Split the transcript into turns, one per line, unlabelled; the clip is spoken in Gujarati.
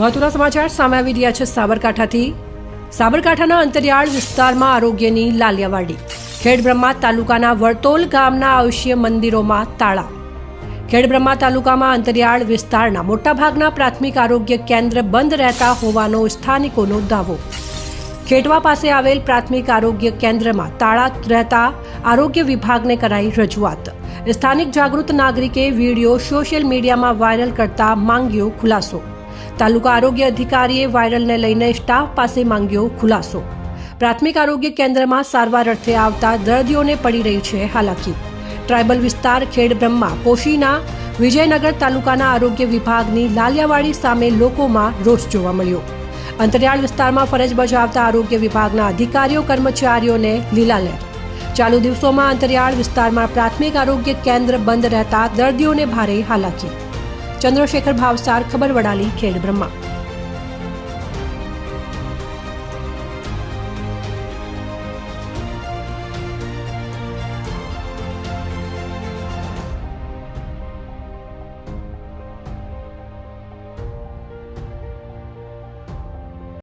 મહત્વના સમાચાર સામે આવી રહ્યા છે સાબરકાંઠાથી. સાબરકાંઠાના અંતરિયાળ વિસ્તારમાં આરોગ્યની લાલિયાવાડી. ખેડબ્રહ્મા તાલુકાના વર્તોલ ગામના આયુષ્ય મંદિરોમાં તાળા. ખેડબ્રહ્મા તાલુકામાં અંતરિયાળ વિસ્તારના મોટાભાગના પ્રાથમિક આરોગ્ય કેન્દ્ર બંધ રહેતા હોવાનો સ્થાનિકોનો દાવો. ખેટવા પાસે આવેલ પ્રાથમિક આરોગ્ય કેન્દ્રમાં તાળા રહેતા આરોગ્ય વિભાગને કરાઈ રજૂઆત. સ્થાનિક જાગૃત નાગરિકે વીડિયો સોશિયલ મીડિયામાં વાયરલ કરતા માંગ્યો ખુલાસો. તાલુકા આરોગ્ય અધિકારીએ વાયરલને લઈને સ્ટાફ પાસે માંગ્યો ખુલાસો. પ્રાથમિક આરોગ્ય કેન્દ્રમાં સારવાર અર્થે આવતા દર્દીઓને પડી રહી છે હાલાકી. ટ્રાયબલ વિસ્તાર ખેડબ્રહ્મા પોશીના, વિજયનગર તાલુકાના આરોગ્ય વિભાગની લાલિયાવાડી સામે લોકોમાં રોષ જોવા મળ્યો. અંતરિયાળ વિસ્તારમાં ફરજ બજાવતા આરોગ્ય વિભાગના અધિકારીઓ, કર્મચારીઓને લીલા લહેર. ચાલુ દિવસોમાં અંતરિયાળ વિસ્તારમાં પ્રાથમિક આરોગ્ય કેન્દ્ર બંધ રહેતા દર્દીઓને ભારે હાલાકી. ચંદ્રશેખર ભાવસાર ખબર વડાલી ખેડ બ્રહ્મા.